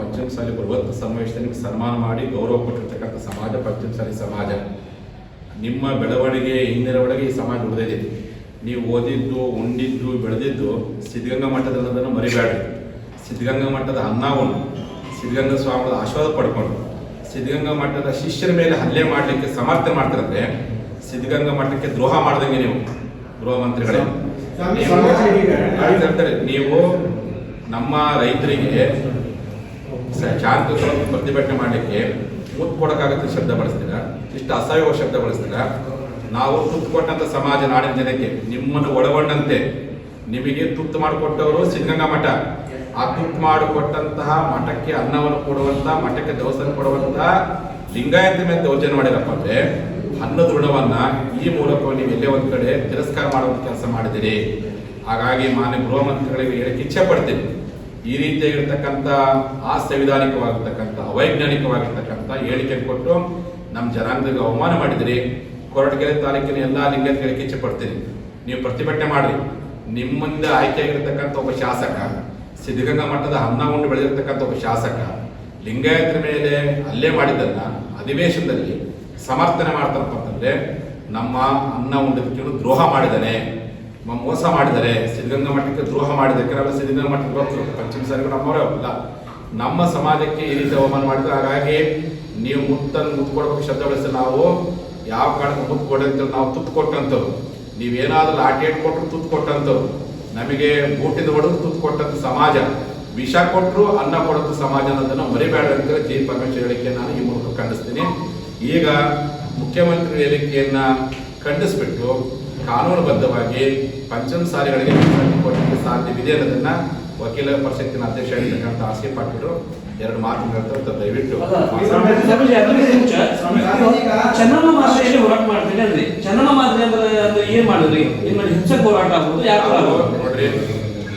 ಪಂಚಮಸಾಲಿ ಬೃಹತ್ ಸಮಾವೇಶದಲ್ಲಿ ನಿಮ್ಗೆ ಸನ್ಮಾನ ಮಾಡಿ ಗೌರವ ಕೊಟ್ಟಿರ್ತಕ್ಕಂಥ ಸಮಾಜ ಪಂಚಮಸಾಲಿ ಸಮಾಜ. ನಿಮ್ಮ ಬೆಳವಣಿಗೆ ಹಿಂದಿನವರೆಗೆ ಈ ಸಮಾಜ ಉಳಿದಿದೆ ನೀವು ಓದಿದ್ದು ಉಂಡಿದ್ದು ಬೆಳೆದಿದ್ದು ಸಿದ್ಧಗಂಗಾ ಮಠದ ಅನ್ನೋದನ್ನು ಮರಿಬೇಡ್ರಿ. ಸಿದ್ಧಗಂಗಾ ಮಠದ ಅನ್ನ ಉಂಡು ಸಿದ್ಧಗಂಗಾ ಸ್ವಾಮಿಗಳ ಆಶೀರ್ವಾದ ಪಡ್ಕೊಂಡು ಸಿದ್ಧಗಂಗಾ ಮಠದ ಶಿಷ್ಯರ ಮೇಲೆ ಹಲ್ಲೆ ಮಾಡಲಿಕ್ಕೆ ಸಮರ್ಥನೆ ಮಾಡ್ತಾರಂದ್ರೆ ಸಿದ್ಧಗಂಗಾ ಮಠಕ್ಕೆ ದ್ರೋಹ ಮಾಡ್ದಂಗೆ ನೀವು. ಗೃಹ ಮಂತ್ರಿಗಳೇ. ನೀವು ನಮ್ಮ ರೈತರಿಗೆ ಶಾಂತಿಯುತವಾಗಿ ಪ್ರತಿಭಟನೆ ಮಾಡಲಿಕ್ಕೆ ಮುತ್ತು ಕೊಡೋಕ್ಕಾಗತ್ತೆ ಶಬ್ದ ಬಳಸ್ತೀರ? ಇಷ್ಟು ಅಸಹ್ಯ ಶಬ್ದ ಬಳಸ್ತೀರಾ? ನಾವು ತುತ್ತು ಕೊಟ್ಟಂತ ಸಮಾಜ, ನಾಡಿನ ಜನಕ್ಕೆ ನಿಮ್ಮನ್ನು ಒಳಗೊಂಡಂತೆ ನಿಮಗೆ ತುತ್ತು ಮಾಡಿಕೊಟ್ಟವರು ಸಿದ್ಧಗಂಗಾ ಮಠ. ಆ ತುತ್ತು ಮಾಡಿಕೊಟ್ಟಂತಹ ಮಠಕ್ಕೆ ಅನ್ನವನ್ನು ಕೊಡುವಂತ, ಮಠಕ್ಕೆ ದವಸನ ಕೊಡುವಂತಹ ಲಿಂಗಾಯತ ಮೇಲೆ ದೌರ್ಜನ್ಯ ಮಾಡಿರಪ್ಪ ಅಂದ್ರೆ ಅನ್ನದ ಋಣವನ್ನ ಈ ಮೂಲಕ ನೀವು ಎಲ್ಲೇ ಒಂದ್ ಕಡೆ ತಿರಸ್ಕಾರ ಮಾಡುವಂತ ಕೆಲಸ ಮಾಡಿದಿರಿ ಹಾಗಾಗಿ ಮಾನ್ಯ ಗೃಹ ಮಂತ್ರಿಗಳಿಗೆ ಹೇಳಕ್ಕೆ ಇಚ್ಛೆ ಪಡ್ತೀನಿ. ಈ ರೀತಿಯಾಗಿರ್ತಕ್ಕಂಥ ಅಸಂವಿಧಾನಿಕವಾಗಿರ್ತಕ್ಕಂಥ ಅವೈಜ್ಞಾನಿಕವಾಗಿರ್ತಕ್ಕಂಥ ಹೇಳಿಕೆ ಕೊಟ್ಟು ನಮ್ಮ ಜನಾಂಗಕ್ಕೆ ಅವಮಾನ ಮಾಡಿದಿರಿ. ಕೊರಟಗೆರೆ ತಾಲೂಕಿನ ಎಲ್ಲ ಲಿಂಗಾಯತಗಳಿಗೆ ಕಿಚ್ಚೆ ಪಡ್ತೀನಿ ನೀವು ಪ್ರತಿಭಟನೆ ಮಾಡಿರಿ. ನಿಮ್ಮಿಂದ ಆಯ್ಕೆಯಾಗಿರ್ತಕ್ಕಂಥ ಒಬ್ಬ ಶಾಸಕ, ಸಿದ್ಧಗಂಗಾ ಮಠದ ಉಂಡು ಬೆಳೆದಿರ್ತಕ್ಕಂಥ ಒಬ್ಬ ಶಾಸಕ, ಲಿಂಗಾಯತರ ಮೇಲೆ ಅಲ್ಲೇ ಮಾಡಿದ್ದನ್ನ ಅಧಿವೇಶನದಲ್ಲಿ ಸಮರ್ಥನೆ ಮಾಡ್ತಾರಪ್ಪ ಅಂತಂದ್ರೆ, ನಮ್ಮ ಅನ್ನ ಉಂಡದಕ್ಕೆ ದ್ರೋಹ ಮಾಡಿದ್ದಾನೆ. ಮೋಸ ಮಾಡಿದರೆ ಸಿದ್ಧಗಂಗಾ ಮಠಕ್ಕೆ ದ್ರೋಹ ಮಾಡಿದ್ದಕ್ಕೆ ನಾವು ಸಿದ್ಧಗಂಗಾ ಮಠಕ್ಕೆ ಗೊತ್ತು ಪಂಚಮ ಸರ್ಗ ನಮ್ಮವರೇ ಅಲ್ಲ ನಮ್ಮ ಸಮಾಜಕ್ಕೆ ಈ ರೀತಿ ಅವಮಾನ ಮಾಡಿದ್ರು. ಹಾಗಾಗಿ ನೀವು ಮುತ್ತನ್ನು ಮುತ್ತು ಶಬ್ದ ಬಳಸಿ. ನಾವು ಯಾವ ಕಾರಣಕ್ಕೆ ಮುತ್ತು ಅಂತ ನಾವು ತುತ್ತು ಕೊಟ್ಟಂತವ್ರು ನೀವೇನಾದ್ರೂ ಲಾಠಿ ಕೊಟ್ಟರು ತುತ್ತು ಕೊಟ್ಟಂತವ್ರು ನಮಗೆ ಬೂಟಿದ ಹೊಡೆದು ತುತ್ತು ಕೊಟ್ಟಂತ ಸಮಾಜ, ವಿಷ ಕೊಟ್ಟರು ಅನ್ನ ಕೊಡಂತ ಸಮಾಜ ಅನ್ನೋದನ್ನು ಮರಿಬೇಡ ಅಂತ ಜಿ ಪರಮೇಶ್ವರ್ ಹೇಳಿಕೆ ನಾನು ಈ ಮೂಲಕ ಖಂಡಿಸ್ತೀನಿ. ಈಗ ಮುಖ್ಯಮಂತ್ರಿ ಹೇಳಿಕೆಯನ್ನು ಖಂಡಿಸ್ಬಿಟ್ಟು ಕಾನೂನುಬದ್ಧವಾಗಿ ಪಂಚಮ ಸಾರಿಗಳಿಗೆ ಮೀಸಲಾತಿ ಕೊಡಲಿಕ್ಕೆ ಸಾಧ್ಯವಿದೆ ಅನ್ನೋದನ್ನ ವಕೀಲರ ಪರಿಷತ್ತಿನ ಅಧ್ಯಕ್ಷ ಆಗಿರ್ತಕ್ಕಂಥ ಆರ್ ಸಿ ಪಾಟೀಲ್ ಎರಡು ಮಾತು ಹೇಳ್ತಾರೆ ದಯವಿಟ್ಟು ಚನ್ನಮ್ಮ ಮಾದರಿಯಲ್ಲಿ ಹೋರಾಟ ಮಾಡ್ತೀನಿ ಅಂದ್ರಿ ಚನ್ನಮ್ಮ ಮಾದರಿ ಅಂದ್ರೆ ಅದು ಏನ್ ಮಾಡಿದ್ರಿ ಏನ್ ಮಾಡಿ? ಹಿಂಸಕ್ ಹೋರಾಟ ಆಗ್ಬೋದು ಯಾಕೆ? ನೋಡ್ರಿ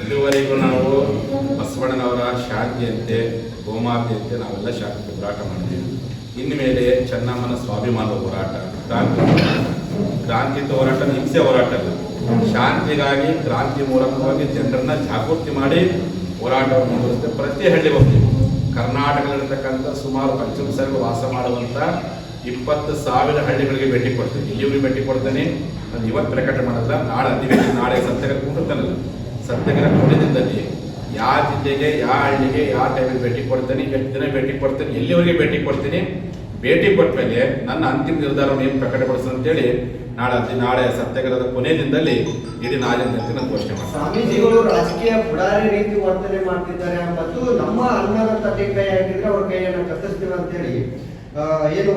ಇದುವರೆಗೂ ನಾವು ಬಸವಣ್ಣನವರ ಶಾಂತಿಯಂತೆ ಗೋಮಾತೆಯಂತೆ ನಾವೆಲ್ಲ ಶಾಂತಿ ಹೋರಾಟ ಮಾಡ್ತೀವಿ ಇನ್ಮೇಲೆ ಚೆನ್ನಮ್ಮನ ಸ್ವಾಭಿಮಾನದ ಹೋರಾಟ. ಕ್ರಾಂತಿ ಹೋರಾಟ. ಹಿಂಸೆ ಹೋರಾಟ ಶಾಂತಿಗಾಗಿ, ಕ್ರಾಂತಿ ಮೂಲಕವಾಗಿ ಜನರನ್ನ ಜಾಗೃತಿ ಮಾಡಿ ಹೋರಾಟವನ್ನು ಮುಂದುವರಿಸಿದೆ. ಪ್ರತಿ ಹಳ್ಳಿ ಹೋಗ್ತೀವಿ ಕರ್ನಾಟಕದಲ್ಲಿರ್ತಕ್ಕಂಥ ಸುಮಾರು ಪಂಚಮ ಸರ್ವ ವಾಸ ಮಾಡುವಂತ ಇಪ್ಪತ್ತು ಸಾವಿರ ಹಳ್ಳಿಗಳಿಗೆ ಭೇಟಿ ಕೊಡ್ತೀನಿ. ಇಲ್ಲಿವರಿಗೆ ಭೇಟಿ ಕೊಡ್ತೇನೆ. ನಾನು ಇವತ್ತು ಪ್ರಕಟ ಮಾಡಲ್ಲ. ನಾಳೆ ಅಧಿವೇಶನ, ನಾಳೆ ಸತ್ಯಗ್ರಹ ಕೂಡುತ್ತಲ್ಲ ಸತ್ಯಗ್ರಹ ಕೂಡಿದ್ದಲ್ಲಿ ಯಾವ ಜಿಲ್ಲೆಗೆ ಯಾವ ಹಳ್ಳಿಗೆ ಯಾವ ಟೈಮಿಗೆ ಭೇಟಿ ಕೊಡ್ತೇನೆ. ಎಷ್ಟು ದಿನ ಭೇಟಿ ಕೊಡ್ತೇನೆ? ಎಲ್ಲಿವರೆಗೆ ಭೇಟಿ ಕೊಡ್ತೀನಿ? ಭೇಟಿ ಕೊಟ್ಟ ಮೇಲೆ ನನ್ನ ಅಂತಿಮ ನಿರ್ಧಾರವನ್ನು ಏನು ಪ್ರಕಟಪಡಿಸು ಅಂತೇಳಿ ನಾಳೆ ನಾಳೆ ಸತ್ಯಾಗ್ರಹದ ಕೊನೆ ದಿನದಲ್ಲಿ ಇಡೀ ನಾಳೆ ನಾನು ಘೋಷಣೆ ಮಾಡ್ತೀನಿ. ಸ್ವಾಮೀಜಿಗಳು ರಾಜಕೀಯ ಪುಡಾರಿ ರೀತಿ ವರ್ತನೆ ಮಾಡ್ತಿದ್ದಾರೆ ಮತ್ತು ನಮ್ಮ ಅನ್ನದ ತಂದೆ ಕೈ ಹಾಕಿದ್ರೆ ಅವ್ರ ಕೈಯನ್ನ ಕತ್ತರಿಸ್ತೀವಿ ಅಂತೇಳಿ ಏನು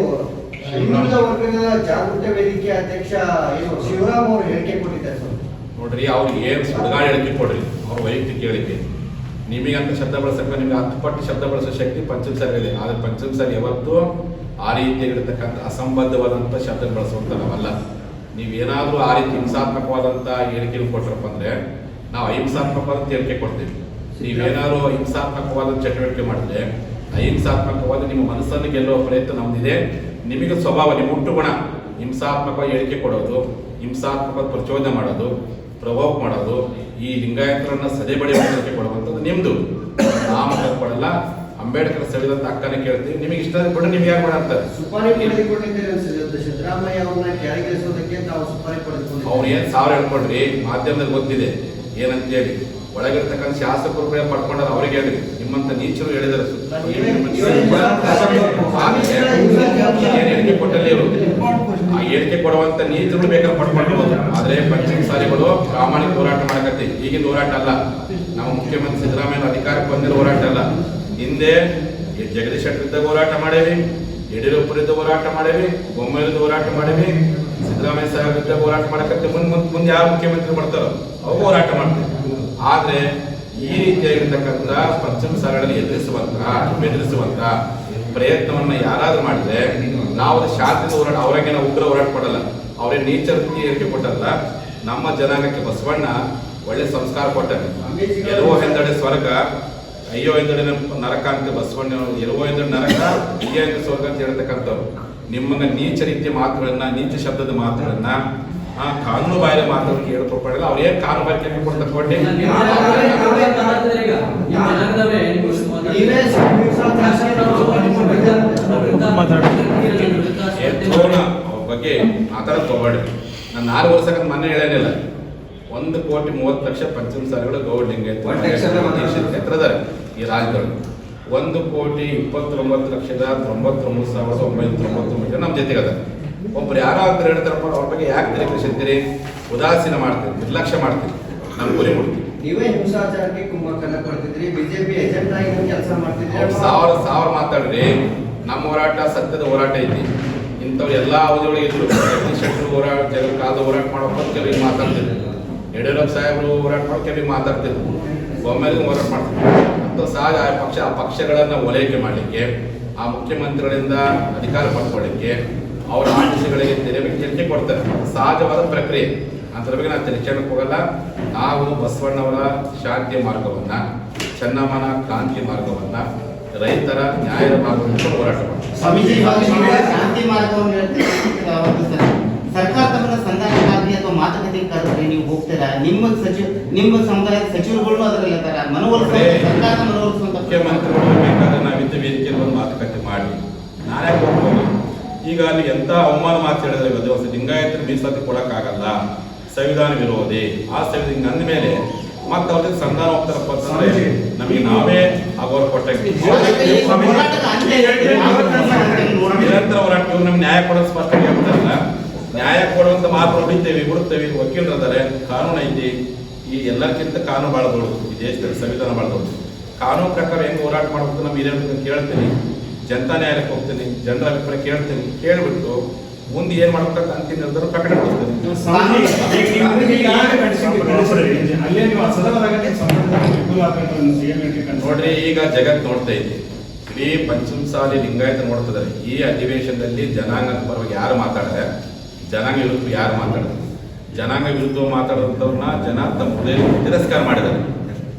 ಹಿಂದುಳಿದ ವರ್ಗದ ಜಾಗೃತ ವೇದಿಕೆ ಅಧ್ಯಕ್ಷ ಏನು ಶಿವರಾಮ್ ಅವರು ಹೇಳಿಕೆ ಕೊಟ್ಟಿದ್ದಾರೆ. ನೋಡ್ರಿ ಅವ್ರಿಗೆ ಏನು ಸುಡುಗಾಡು ಹೇಳಿಕೆ ಕೊಡ್ರಿ ಅವ್ರ ವೈಯಕ್ತಿಕ ಹೇಳಿಕೆ. ಅಂತ ಶಬ್ದ ಬಳಸಕ್ಕೆ ನಿಮಗೆ ಹತ್ತು ಪಟ್ಟು ಶಬ್ದ ಬಳಸೋ ಶಕ್ತಿ ಪಂಚಮ ಸಾರಿ ಇದೆ. ಆದ್ರೆ ಪಂಚಮ ಸಾರಿ ಯಾವತ್ತೂ ಆ ರೀತಿಯಾಗಿರ್ತಕ್ಕಂಥ ಅಸಂಬದ್ಧವಾದಂಥ ಶಬ್ದ ಬಳಸುವಂಥ ನಾವಲ್ಲ. ನೀವೇನಾದರೂ ಆ ರೀತಿ ಹಿಂಸಾತ್ಮಕವಾದಂಥ ಹೇಳಿಕೆಗಳು ಕೊಟ್ರಪ್ಪ ಅಂದರೆ ನಾವು ಅಹಿಂಸಾತ್ಮಕವಾದ ಹೇಳಿಕೆ ಕೊಡ್ತೀವಿ. ನೀವೇನಾದರೂ ಹಿಂಸಾತ್ಮಕವಾದ ಚಟುವಟಿಕೆ ಮಾಡಿದ್ರೆ ಅಹಿಂಸಾತ್ಮಕವಾದ ನಿಮ್ಮ ಮನಸ್ಸನ್ನು ಗೆಲ್ಲುವ ಪ್ರಯತ್ನ ನಮ್ದಿದೆ. ನಿಮಗೆ ಸ್ವಭಾವ, ನಿಮ್ಮ ಹುಟ್ಟು ಗುಣ ಹಿಂಸಾತ್ಮಕ ಹೇಳಿಕೆ ಕೊಡೋದು, ಹಿಂಸಾತ್ಮಕ ಪ್ರಚೋದನೆ ಮಾಡೋದು ಪ್ರಭಾವ ಮಾಡೋದು, ಈ ಲಿಂಗಾಯತರನ್ನ ಸದೆ ಬಡಿಯೋದಕ್ಕೆ ಕೊಡುವಂಥದ್ದು ನಿಮ್ಮದು ನಾಮಕರಣ ಕೊಡಲ್ಲ ಅಂಬೇಡ್ಕರ್ ಸೆಳೆದಂತ ಅಕ್ಕನ ಕೇಳ್ತೀವಿ ನಿಮಗೆ ಇಷ್ಟ ಕೊಟ್ಟು ನಿಮ್ಗೆ ಯಾಕೆ ಪಡೆದುಕೊಂಡಿದ್ದಾರೆ? ಅವ್ರು ಏನ್ ಸಾವಿರ ಹೇಳ್ಕೊಂಡ್ರಿ? ಮಾಧ್ಯಮದಲ್ಲಿ ಗೊತ್ತಿದೆ. ಏನಂತ ಹೇಳಿ. ಒಳಗಿರ್ತಕ್ಕಂಥ ಶಾಸಕರು ಕೂಡ ಪಡ್ಕೊಂಡಾರ ಅವ್ರಿಗೆ ಹೇಳಿ ನಿಮ್ಮಂತ ನೀಚರು ಹೇಳಿದಾರೆ ಹೇಳಿಕೆ ಕೊಟ್ಟಲ್ಲಿ ಇವರು? ಆ ಹೇಳಿಕೆ ಕೊಡುವಂತ ನೀಚರು ಬೇಕಾದ್ರೆ ಪಡ್ಕೊಂಡಿರ್ಬೋದು ಆದ್ರೆ ಸಾರಿಗಳು ಪ್ರಾಮಾಣಿಕ ಹೋರಾಟ ಮಾಡಕತ್ತಿ. ಈಗಿನ ಹೋರಾಟ ಅಲ್ಲ. ನಾವು ಮುಖ್ಯಮಂತ್ರಿ ಸಿದ್ದರಾಮಯ್ಯ ಅಧಿಕಾರಕ್ಕೆ ಬಂದಿರೋ ಹೋರಾಟ ಅಲ್ಲ. ಹಿಂದೆ ಜಗದೀಶ್ ಶೆಟ್ಟರ್ ಇದ್ದಾಗ ಹೋರಾಟ ಮಾಡೇವಿ ಯಡಿಯೂರಪ್ಪರಿದ್ದ ಹೋರಾಟ ಮಾಡೇವಿ ಬೊಮ್ಮಾಯಿದ ಹೋರಾಟ ಮಾಡೇವಿ ಸಿದ್ದರಾಮಯ್ಯ ಸಾಹೇಬ್ ಇದ್ದಾಗ ಹೋರಾಟ ಮಾಡಕ್ಕೆ ಮುಂದೆ ಮುಂದೆ ಮುಂದೆ ಯಾರು ಮುಖ್ಯಮಂತ್ರಿ ಮಾಡ್ತಾರೋ ಅವು ಹೋರಾಟ ಮಾಡ್ತೀವಿ ಆದ್ರೆ ಈ ರೀತಿಯಾಗಿರ್ತಕ್ಕಂಥ ಪಶ್ಚಿಮ ಸಾಗರದಲ್ಲಿ ಎದುರಿಸುವಂತ ಬೆದರಿಸುವಂತ ಪ್ರಯತ್ನವನ್ನ ಯಾರಾದ್ರೂ ಮಾಡಿದ್ರೆ ನಾವು ಶಾಂತಿ ಹೋರಾಟ, ಅವರಾಗೆ ನಾವು ಉಗ್ರ ಹೋರಾಟ ಕೊಡಲ್ಲ. ಅವರೇ ನೇಚರ್ ಕೊಟ್ಟಲ್ಲ ನಮ್ಮ ಜನಾಂಗಕ್ಕೆ ಬಸವಣ್ಣ ಒಳ್ಳೆ ಸಂಸ್ಕಾರ ಕೊಟ್ಟ ಎಲ್ಲೋ ಹೆಂದಡೆ ಸ್ವರ್ಗ ಅಯ್ಯೋ ಎಂದರೆ ನರಕ ಅಂತ ಬಸವಣ್ಣನವರು ಎಲ್ಲೋ ಎಂದ್ರೆ ನರಕ ಅಯ್ಯ ಎಂದ್ರೆ ಸ್ವರ್ಗ ಅಂತ ಹೇಳ್ತಕ್ಕಂಥವ್ರು ನಿಮ್ಮನ್ನ ನೀಚ ರೀತಿಯ ಮಾತುಗಳನ್ನ ನೀಚ ಶಬ್ದದ ಮಾತುಗಳನ್ನ ಆ ಕಾನೂನು ಬಾಯಿನ ಮಾತುಗಳನ್ನ ಹೇಳ್ಕೊ ಪಡೆಯಲ್ಲ ಅವ್ರು ಏನ್ ಕಾನೂನು ಬಾಯಿ ಕೇಳಿ ಕೊಡ್ತಾ ಕೊಟ್ಟೆ ಬಗ್ಗೆ ಮಾತಾಡ ತಗೊಳ್ಳಿ ನಾನು ಆರು ವರ್ಷಕ್ಕೆ ಮನೆ ಹೇಳೇನಿಲ್ಲ ಒಂದು ಕೋಟಿ ಮೂವತ್ತು ಲಕ್ಷ ಪಂಚಮಸಾರಿಗಳು ಗೌಡ್ ಹಿಂಗೆ ಕ್ಷೇತ್ರದಾರೆ ಈ ರಾಜ್ಯಗಳು ಒಂದು ಕೋಟಿ ಇಪ್ಪತ್ತೊಂಬತ್ತು ಲಕ್ಷದ ತೊಂಬತ್ತೊಂಬತ್ತು ಸಾವಿರದ ಒಂಬೈನೂರ ತೊಂಬತ್ತೊಂಬತ್ತು ನಮ್ಮ ಜೊತೆಗೆ ಅದ ಒಬ್ರು ಯಾರೋ ಅಂತ ಹೇಳ್ತಾರಪ್ಪ ಅವ್ರ ಬಗ್ಗೆ ಯಾಕೆ ತಿರುಗಿಸಿದ್ದೀರಿ ಉದಾಸೀನ ಮಾಡ್ತೀರಿ ನಿರ್ಲಕ್ಷ್ಯ ಮಾಡ್ತೀರಿ. ನಮ್ಮ ಗುರಿ ಮುಡ್ತೀವಿ ನೀವೇ ಹಿಂಸಾಚಾರಕ್ಕೆ ಕುಮ್ಮಕ್ಕನ್ನ ಕೊಡ್ತಿದ್ರಿ ಬಿಜೆಪಿ ಏಜೆಂಟ್ ಆಗಿ ಕೆಲಸ ಮಾಡ್ತಿದ್ರಿ ಸಾವಿರ ಸಾವಿರ ಮಾತಾಡ್ರಿ. ನಮ್ಮ ಹೋರಾಟ ಸತ್ಯದ ಹೋರಾಟ ಐತಿ. ಇಂಥವ್ರು ಎಲ್ಲ ಅವಧಿಯೊಳಗೆ ಇದ್ರು. ಶೆಟ್ರು ಶೆಟ್ಟರು ಹೋರಾಟ ಜಗನ್ ಕಾಲದ ಹೋರಾಟ ಮಾಡೋಕೆ ಕೆಲವಿಗೆ ಮಾತಾಡ್ತಿದ್ರು. ಯಡಿಯೂರಪ್ಪ ಸಾಹೇಬರು ಹೋರಾಟ ಮಾಡೋ ಕೆಲವಿಗೆ ಮಾತಾಡ್ತಿದ್ರು. ಒಮ್ಮೆಲೆ ಹೋರಾಟ ಮಾಡ್ತಿದ್ರು. ಅಂತ ಸಹಜ ಆ ಪಕ್ಷ ಆ ಪಕ್ಷಗಳನ್ನು ಓಲೈಕೆ ಮಾಡಲಿಕ್ಕೆ, ಆ ಮುಖ್ಯಮಂತ್ರಿಗಳಿಂದ ಅಧಿಕಾರ ಪಡ್ಕೊಳ್ಳಿಕ್ಕೆ ಅವರ ಆದೇಶಗಳಿಗೆ ತೆರಿಗೆ ಕೊಡ್ತಾರೆ. ಸಹಜವಾದ ಪ್ರಕ್ರಿಯೆ. ಅದರ ಬಗ್ಗೆ ನಾನು ತಿಳ್ಕೊಳ್ಳಕ್ಕೆ ಹೋಗಲ್ಲ ನಾವು ಬಸವಣ್ಣವರ ಶಾಂತಿ ಮಾರ್ಗವನ್ನ, ಚನ್ನಮ್ಮನ ಕ್ರಾಂತಿ ಮಾರ್ಗವನ್ನ ರೈತರ ನ್ಯಾಯದ ಮಾರ್ಗವನ್ನು ಹೋರಾಟ ಮಾಡ್ತೀವಿ ಸ್ವಾಮೀಜಿ ಇವಾಗ ನೀವು ಶಾಂತಿ ಮಾರ್ಗವನ್ನು ಹೇಳ್ತೀರಾ ಯಾವತ್ತು ಸರ್ ಸರ್ಕಾರ ತಮ್ಮನ್ನ ಸಂಧಾನಕ್ಕಾಗಲಿ ಅಥವಾ ಮಾತುಕತೆಗೆ ನೀವು ನಿಮ್ಮ ಸಚಿವ ನಿಮ್ಮ ಸಮುದಾಯದ ಸಚಿವರುಗಳು ಅದರಲ್ಲಿ ಅದರ ಮನವೊಲಿಸುವಂತ ಸರ್ಕಾರದ ಮನವೊಲಿಸುವಂತ ಮುಖ್ಯಮಂತ್ರಿಗಳು ಬೇಕಾದ್ರೆ ನಾವಿದ್ದ ವೇದಿಕೆಯಲ್ಲಿ ಒಂದು ಮಾತುಕತೆ ಮಾಡಿ. ನಾನೇ ಈಗ ಅಲ್ಲಿ ಎಂತ ಅವಮಾನ ಮಾತು ಹೇಳಿದ್ರೆ ಇವತ್ತು ಹೊಸ ಲಿಂಗಾಯತರ ಮೀಸಲಾತಿ ಕೊಡಕ್ಕಾಗಲ್ಲ. ಸಂವಿಧಾನ ವಿರೋಧಿ. ಆ ಸಂವಿಧಾನ ಹಿಂಗ್ ಅಂದ ಮೇಲೆ ಮತ್ತೆ ಅವ್ರಿಗೆ ಸಂಧಾನ ಹೋಗ್ತಾರಪ್ಪ ಅಂತಂದ್ರೆ ನಮಗೆ ನಾವೇ ಅಗೌರ ಕೊಟ್ಟಂಗೆ? ನಿರಂತರ ಹೋರಾಟ ನಮ್ಗೆ ನ್ಯಾಯ ಕೊಡೋದು ಸ್ಪಷ್ಟವಾಗಿ ಹೇಳ್ತಾರಲ್ಲ ನ್ಯಾಯ ಕೊಡುವಂತ ಮಾತು ಹೊಡಿತೇವೆ ಬಿಡುತ್ತೇವೆ ವಕೀಲರು ಅದಾರೆ ಕಾನೂನು ಐತಿ ಈ ಎಲ್ಲಕ್ಕಿಂತ ಕಾನೂನು ಭಾಳ ದೊಡ್ಡದು ಈ ದೇಶದಲ್ಲಿ ಸಂವಿಧಾನ ಭಾಳ ದೊಡ್ಡದು ಕಾನೂನು ಪ್ರಕಾರ ಏನು ಹೋರಾಟ ಮಾಡಬೇಕು ನಮ್ಮ ಹಿರಿಯರ ಕೇಳ್ತೀನಿ ಜನತಾ ನ್ಯಾಯಾಲಯಕ್ಕೆ ಹೋಗ್ತೀನಿ ಜನರ ಅಭಿಪ್ರಾಯ ಕೇಳ್ತೀನಿ ಕೇಳಿಬಿಟ್ಟು ಮುಂದೆ ಏನ್ ಮಾಡ್ಬೇಕಂತ ಅಂತ ನಿರ್ಧಾರ ಪ್ರಕಟಣೆ. ನೋಡ್ರಿ ಈಗ ಜಗತ್ ನೋಡ್ತಾ ಇದೆ ಇಡೀ ಪಂಚಮಸಾಲಿ ಲಿಂಗಾಯತ ನೋಡ್ತಿದ್ದಾರೆ ಈ ಅಧಿವೇಶನದಲ್ಲಿ ಜನಾಂಗದ ಪರವಾಗಿ ಯಾರು ಮಾತಾಡಿದ್ರೆ ಜನಾಂಗ ವಿರುದ್ಧ ಯಾರು ಮಾತಾಡಿದ್ರು ಜನಾಂಗ ವಿರುದ್ಧ ಮಾತಾಡಿದಂಥವ್ರನ್ನ ಜನ ತಮ್ಮ ಹೃದಯ ತಿರಸ್ಕಾರ ಮಾಡಿದ್ದಾರೆ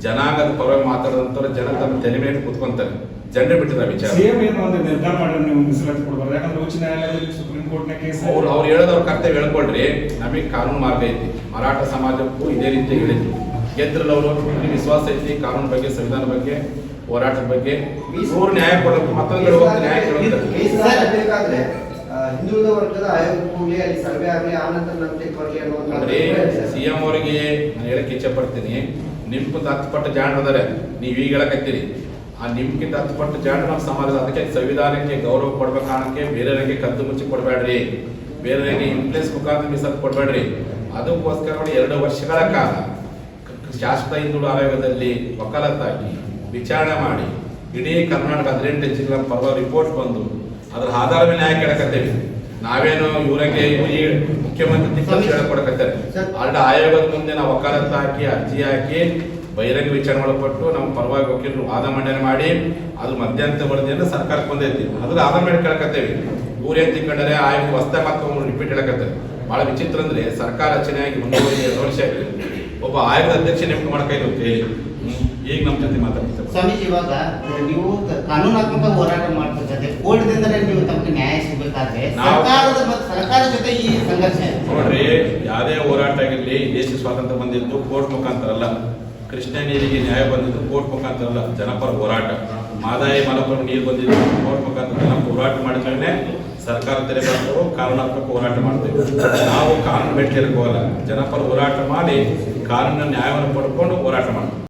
ಜನಾಂಗದ ಪರವಾಗಿ ಮಾತಾಡಿದಂಥವ್ರ ಜನ ತಮ್ಮ ತಲೆ ಮೇಲೆ ಕುತ್ಕೊಂತಾರೆ ಜನರೇ ಬಿಟ್ಟಿದ್ದಾರೆ ವಿಚಾರ CM ಏನು ಒಂದು ನಿರ್ಧಾರ ಮಾಡಿ ನೀವು ಮೀಸಲಾತಿ ಕೊಡಬಾರ್ದು ಯಾಕಂದ್ರೆ ಉಚ್ಚ ನ್ಯಾಯಾಲಯದಲ್ಲಿ ಸುಪ್ರೀಂ ಕೋರ್ಟ್ನ ಕೇಸ್ ಅವ್ರು ಅವ್ರು ಹೇಳೋದು ಅವ್ರ ಕರ್ತವ್ಯ ಹೇಳ್ಕೊಳ್ರಿ ನಮಗೆ ಕಾನೂನು ಮಾರ್ಗ ಐತಿ ಮರಾಠ ಸಮಾಜಕ್ಕೂ ಇದೇ ರೀತಿ ಹೇಳಿದ್ರು ಗೆದ್ರಲ್ಲಿ ಅವರು ನಿಮ್ಗೆ ವಿಶ್ವಾಸ ಐತಿ ಕಾನೂನು ಬಗ್ಗೆ ಸಂವಿಧಾನ ಬಗ್ಗೆ ಹೋರಾಟದ ಬಗ್ಗೆ ಇವ್ರು ನ್ಯಾಯ ಕೊಡಬೇಕು ಮತ್ತೊಂದು ನ್ಯಾಯ ಆ, ಹಿಂದುಳಿದ ವರ್ಗದ ಆಯೋಗಕ್ಕೆ ಹೋಗ್ಲಿ ಅಲ್ಲಿ ಸರ್ವೆ ಆಗಲಿ ಆನಂತರ ನಂತರ ಕೊಡ್ಲಿ ಅಂದ್ರೆ ಅನ್ನೋದು ಸಿ ಎಂ ಅವರಿಗೆ ನಾನು ಹೇಳಕ್ ಇಚ್ಛೆ ಪಡ್ತೀನಿ ನಿಮ್ಗಿಂತ ಹತ್ತು ಪಟ್ಟು ಜಾಣರು ಅದಾರೆ ನೀವು ಈಗ ಹೇಳಕತ್ತೀರಿ. ಆ ನಿಮ್ಗಿಂತ ಹತ್ತು ಪಟ್ಟು ಜಾಣರು ನಮ್ಮ ಸಮಾಜದ ಅದಕ್ಕೆ ಸಂವಿಧಾನಕ್ಕೆ ಗೌರವ ಕೊಡ್ಬೇಕು ಕಾರಣಕ್ಕೆ ಬೇರೆಯವರಿಗೆ ಕದ್ದು ಮುಚ್ಚಿ ಕೊಡಬೇಡ್ರಿ. ಬೇರೆಯವರಿಗೆ ಇಂಪ್ಲೇಸ್ ಮುಖಾಂತರ ಮೀಸಲು ಕೊಡಬೇಡ್ರಿ. ಅದಕ್ಕೋಸ್ಕರ ನೋಡಿ ಎರಡು ವರ್ಷಗಳ ಕಾಲ ಶಾಸಕ ಶಾಶ್ವತ ಹಿಂದುಳಿದ ಆಯೋಗದಲ್ಲಿ ವಕಾಲತ್ತಾಗಿ ವಿಚಾರಣೆ ಮಾಡಿ ಇಡೀ ಕರ್ನಾಟಕ ಹದಿನೆಂಟು ಜಿಲ್ಲೆ ಪರ್ವ ರಿಪೋರ್ಟ್ ಬಂದು ಅದ್ರ ಆಧಾರ ಮೇಲೆ ನ್ಯಾಯ ಕೇಳಕತ್ತೇವೆ. ನಾವೇನು ಇವರಿಗೆ ಈ ಮುಖ್ಯಮಂತ್ರಿ ದಿಕ್ಕಲ್ಲಿ ಹೇಳ್ಕೊಡಕತ್ತೇವೆ. ಅಲ್ಡ ಆಯೋಗದ ಮುಂದೆ ನಾವು ವಕಾಲತ್ತು ಹಾಕಿ ಅರ್ಜಿ ಹಾಕಿ ಬಹಿರಂಗ ವಿಚಾರಣೆ ಒಳಪಟ್ಟು ನಮ್ಮ ಪರವಾಗಿ ವಕೀಲರು ವಾದ ಮಂಡನೆ ಮಾಡಿ ಅದು ಮಧ್ಯಂತರ ವರದಿಯನ್ನು ಸರ್ಕಾರಕ್ಕೆ ಬಂದೈತಿ ಅದ್ರ ಆಧಾರ ಮೇಲೆ ಕೇಳಕತ್ತೇವಿ. ಇವ್ರು ಏನ್ ತಿಳ್ಕೊಂಡರೆ ಆಯೋಗ ಹೊಸ್ತ ಮತ್ತೆ ರಿಪೀಟ್ ಹೇಳಕತ್ತೇವೆ ಬಹಳ ವಿಚಿತ್ರ ಅಂದ್ರೆ ಸರ್ಕಾರ ರಚನೆಯಾಗಿ ಮುಂದುವರಿಯ ಎರಡು ವರ್ಷ ಒಬ್ಬ ಆಯೋಗದ ಅಧ್ಯಕ್ಷ ನೇಮಕ ಮಾಡಕೈತಿ ಹೇಳಿ ಈಗ ನಮ್ಮ ಜೊತೆ ಮಾತಾಡ್ತಾರೆ ಸ್ವಾಮೀಜಿ ಇವಾಗ ನೀವು ಕಾನೂನಾತ್ಮಕ ಹೋರಾಟ ಮಾಡ್ಬೇಕಾದ್ರೆ ಕೋರ್ಟ್ದಿಂದಲೇ ನೀವು ತಮಗೆ ನ್ಯಾಯ ಸಿಗಬೇಕಾದ್ರೆ ಸರ್ಕಾರದ ಮತ್ತು ಸರ್ಕಾರ ಜೊತೆ ಈ ಸಂಘರ್ಷ. ನೋಡ್ರಿ ಯಾವುದೇ ಹೋರಾಟ ಆಗಿರಲಿ ದೇಶ ಸ್ವಾತಂತ್ರ್ಯ ಬಂದಿದ್ದು ಕೋರ್ಟ್ ಮುಖಾಂತರ ಅಲ್ಲ. ಕೃಷ್ಣ ನೀರಿಗೆ ನ್ಯಾಯ ಬಂದಿದ್ದು ಕೋರ್ಟ್ ಮುಖಾಂತರ ಅಲ್ಲ. ಜನಪರ ಹೋರಾಟ. ಮಾದಾಯಿ ಮಲಪುರ ನೀರು ಬಂದಿದ್ದು ಕೋರ್ಟ್ ಮುಖಾಂತರ ಜನ ಹೋರಾಟ ಮಾಡಿದ್ರೆ ಸರ್ಕಾರ ತೆರೆ ಬಂದರು ಕಾನೂನಾತ್ಮಕ ಹೋರಾಟ ಮಾಡ್ತೇವೆ. ನಾವು ಕಾನೂನು ಭೇಟಿಯಲ್ಲಿ ಹೋಗಲ್ಲ. ಜನಪರ ಹೋರಾಟ ಮಾಡಿ ಕಾನೂನಿನ ನ್ಯಾಯವನ್ನು ಪಡ್ಕೊಂಡು ಹೋರಾಟ ಮಾಡ್ತೀವಿ.